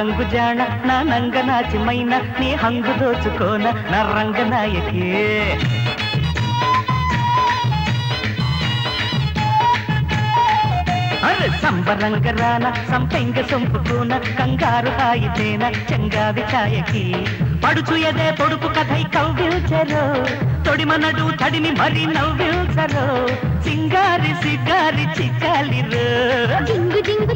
రంగు జాణ నా నంగ నాచిమైన నీ హంగు దోచుకోన నా రంగ నాయకే. సంబరంగ రాన సంపెంగ సొంపుకోన కంగారు హాయితేన చంగావి ఛాయకి. పడుచు ఎదే పొడుపు కథై కవ్విల్చరో తొడిమనడు తడిని మరి నవ్విల్చరో సింగారి సిగారి చిక్కాలిరో జింగు జింగు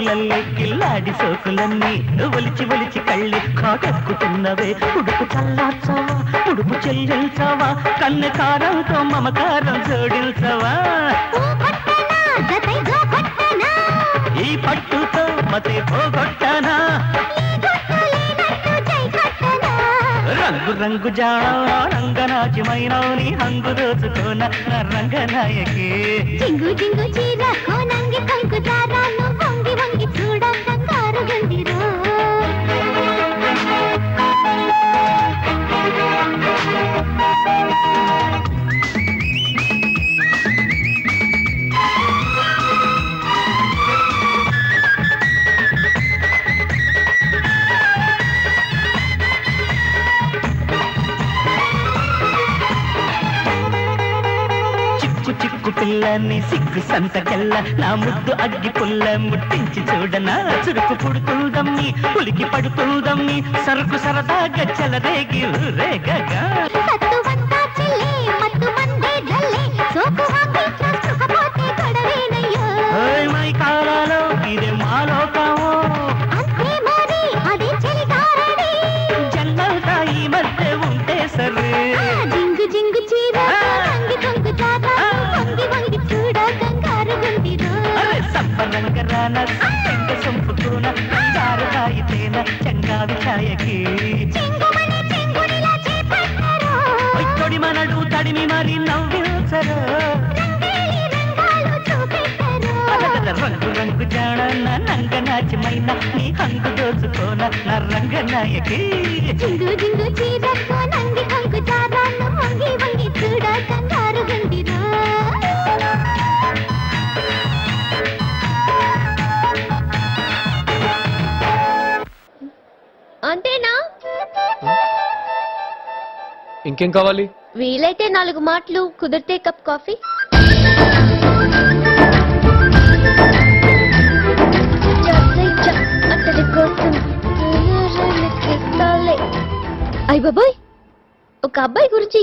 రేకులల్లే కిల్లాడి సోకులన్నీ ఒలిచి ఒలిచి కళ్ళి కాటెక్కుతున్నవే. ఉడుపు చల్లార్చావా ఉడుపు చెల్లించావా కన్ను కారంతో మమకారం జోడించవా? జో ఈ పట్టుతో మతే పోగొట్టనా? జై రంగు రంగు జాణ రంగనాచిమైన నీ హంగు దోచుకోన నా రంగనాయకి. జింగు జింగు చీర కోనంగి కొంగు దారా పుల్ల నీ సిగ్గు సంతకెల్ల నా ముద్దు అగ్గి పుల్ల ముట్టించి చూడనా? చురుకు పుడుతుందమ్మి పులికి పడుతుందమ్మి సరుకు సరదాగా చెలరేగి రేగగా చెంగుమని చెంగునిలా చేపట్టారో. ఒత్తొడి మనడు తడిమి మరి నవ్వించరు. రంగేలి రంగాలు చూపెట్టారో. అలగల రంగు రంగు జాణ నా నంగ నాచిమైన నీ హంగు దోచుకోన నా రంగనాయకి జింగు జింగు కొంగు దాదా ఇంకేం కావాలి? వీలైతే నాలుగు మాటలు కుదిరితే కప్ కాఫీ. అతడి కోసం అయ్య బాబోయ్ ఒక అబ్బాయి గురించి